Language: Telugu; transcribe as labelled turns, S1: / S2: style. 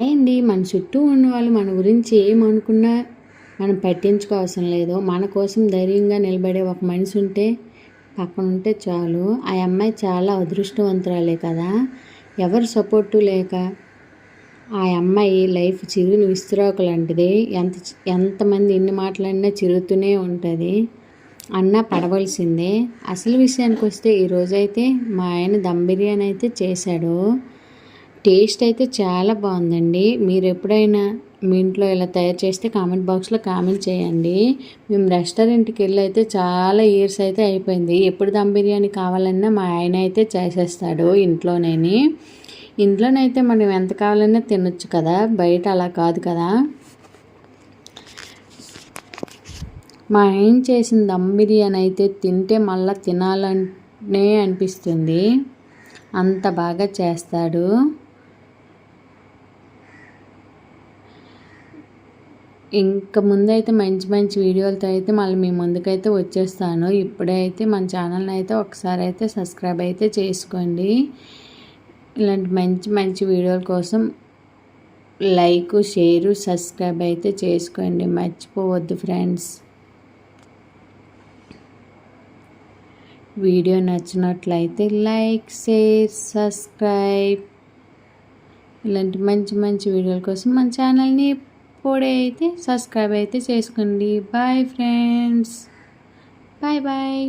S1: ఏంది? మన చుట్టూ ఉన్న వాళ్ళు మన గురించి ఏమనుకున్నా మనం పట్టించుకోవాల్సిన లేదు. మన కోసం ధైర్యంగా నిలబడే ఒక మనిషి ఉంటే పక్కన ఉంటే చాలు. ఆ అమ్మాయి చాలా అదృష్టవంతురాలే కదా. ఎవరు సపోర్టు లేక ఆ అమ్మాయి లైఫ్ చిరుగుని విస్తురాకు లాంటిది. ఎంత ఎంతమంది ఎన్ని మాట్లాడినా చిరుగుతూనే ఉంటుంది. అన్న పడవలసిందే. అసలు విషయానికి వస్తే ఈరోజైతే మా ఆయన దమ్ బిర్యానీ అయితే చేశాడు. టేస్ట్ అయితే చాలా బాగుందండి. మీరు ఎప్పుడైనా మీ ఇంట్లో ఇలా తయారు చేస్తే కామెంట్ బాక్స్లో కామెంట్ చేయండి. మేము రెస్టారెంట్కి వెళ్ళి అయితే చాలా ఇయర్స్ అయితే అయిపోయింది. ఎప్పుడు దమ్ బిర్యానీ కావాలన్నా మా ఆయన అయితే చేసేస్తాడు ఇంట్లోనేని. ఇంట్లోనైతే మనం ఎంత కావాలన్నా తినొచ్చు కదా. బయట అలా కాదు కదా. మా ఆయన చేసిన దమ్ బిర్యానీ అయితే తింటే మళ్ళీ తినాలనే అనిపిస్తుంది. అంత బాగా చేస్తాడు. ఇంకా ముందైతే మంచి మంచి వీడియోలతో అయితే మళ్ళీ మీ ముందుకైతే వచ్చేస్తాను. ఇప్పుడే అయితే మన ఛానల్ని అయితే ఒకసారి అయితే సబ్స్క్రైబ్ అయితే చేసుకోండి. ఇలాంటి మంచి మంచి వీడియోల కోసం లైక్ షేరు సబ్స్క్రైబ్ అయితే చేసుకోండి. మర్చిపోవద్దు ఫ్రెండ్స్. వీడియో నచ్చినట్లయితే లైక్ షేర్ సబ్స్క్రైబ్. ఇలాంటి మంచి మంచి వీడియోల కోసం మన ఛానల్ని ఇప్పుడే అయితే సబ్స్క్రైబ్ అయితే చేసుకోండి. Bye friends bye bye